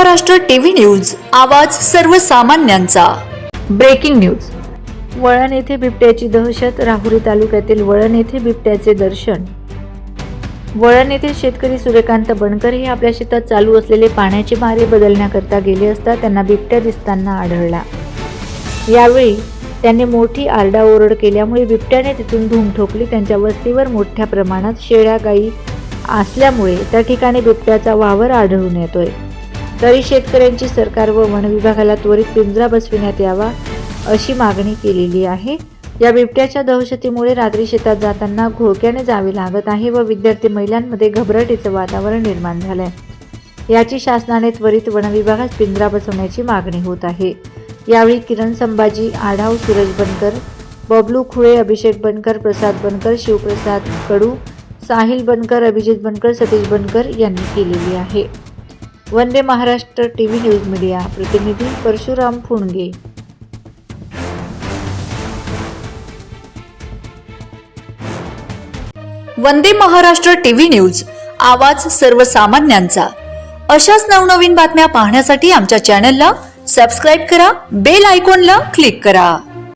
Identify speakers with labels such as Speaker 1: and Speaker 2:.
Speaker 1: Maharashtra TV news आवाज सर्वसामान्यांचा.
Speaker 2: Breaking news. वळण येथे बिबट्याची दहशत राहुरी तालुक्यातील वळण येथे बिबट्याचे दर्शन. वळण येथील शेतकरी सूर्यकांत बनकर हे आपल्या शेतात चालू असलेले पाण्याचे मारे बदलण्याकरता गेले असता त्यांना बिबट्या दिसताना आढळला. यावेळी त्यांनी मोठी आरडाओरड केल्यामुळे बिबट्याने तिथून धूम ठोकली. त्यांच्या वस्तीवर मोठ्या प्रमाणात शेळ्या गायी असल्यामुळे त्या ठिकाणी बिबट्याचा वावर आढळून येतोय. तरी शेतकऱ्यांची सरकार व वन विभागाला त्वरित पिंजरा बसविण्यात यावा अशी मागणी केलेली आहे. या बिबट्याच्या दहशतीमुळे रात्री शेतात जाताना घोळक्याने जावे लागत आहे व विद्यार्थी महिलांमध्ये घबराटीचं वातावरण निर्माण झालंय. याची शासनाने त्वरित वन विभागात पिंजरा बसवण्याची मागणी होत आहे. यावेळी किरण संभाजी आढाव सूरज बनकर बबलू खुळे अभिषेक बनकर प्रसाद बनकर शिवप्रसाद कडू साहिल बनकर अभिजित बनकर सतीश बनकर यांनी केलेली आहे. Vande Maharashtra T V news media प्रतिनिधी Parshuram Phunge.
Speaker 1: Vande Maharashtra T V news आवाज सर्वसामान्यांचा. अशाच नवनवीन बातम्या पाहण्यासाठी आमच्या चॅनलला सबस्क्राईब करा बेल आयकॉनला क्लिक करा.